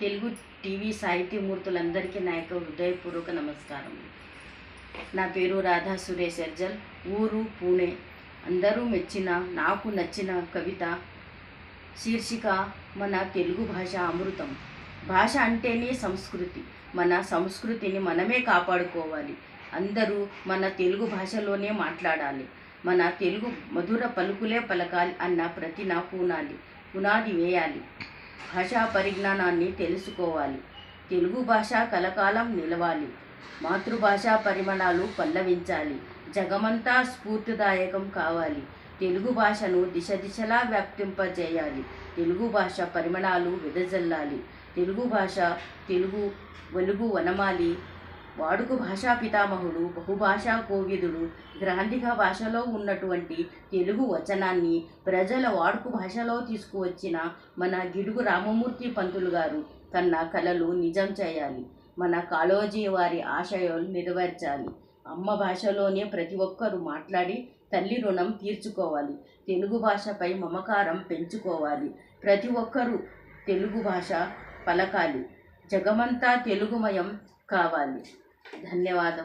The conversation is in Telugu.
తెలుగు టీవీ సాహితీమూర్తులందరికీ నా యొక్క హృదయపూర్వక నమస్కారం. నా పేరు రాధా సురేష్ అర్జల్ ఊరు పూణే. అందరూ మెచ్చిన నాకు నచ్చిన కవిత శీర్షిక మన తెలుగు భాష అమృతం. భాష అంటేనే సంస్కృతి. మన సంస్కృతిని మనమే కాపాడుకోవాలి. అందరూ మన తెలుగు భాషలోనే మాట్లాడాలి. మన తెలుగు మధుర పలుకులే పలకాలి అన్న ప్రతిన పూనాలి. పునాది వేయాలి. భాషా పరిజ్ఞానాన్ని తెలుసుకోవాలి. తెలుగు భాష కలకాలం నిలవాలి. మాతృభాషా పరిమాణాలు పల్లవించాలి. జగమంతా స్ఫూర్తిదాయకం కావాలి. తెలుగు భాషను దిశ దిశలా వ్యాప్తింపజేయాలి. తెలుగు భాష పరిమాణాలు విదజల్లాలి తెలుగు భాష తెలుగు వెలుగు వనమాలి. వాడుక భాషా పితామహుడు బహుభాషా కోవిదుడు గ్రాంధిక భాషలో ఉన్నటువంటి తెలుగు వచనాన్ని ప్రజల వాడుక భాషలో తీసుకువచ్చిన మన గిడుగు రామమూర్తి పంతులు గారు కన్న కళలు నిజం చేయాలి. మన కాళోజీ వారి ఆశయాలు నెరవేర్చాలి. అమ్మ భాషలోనే ప్రతి ఒక్కరూ మాట్లాడి తల్లి రుణం తీర్చుకోవాలి. తెలుగు భాషపై మమకారం పెంచుకోవాలి. ప్రతి ఒక్కరూ తెలుగు భాష పలకాలి. జగమంతా తెలుగుమయం కావాలి. धन्यवाद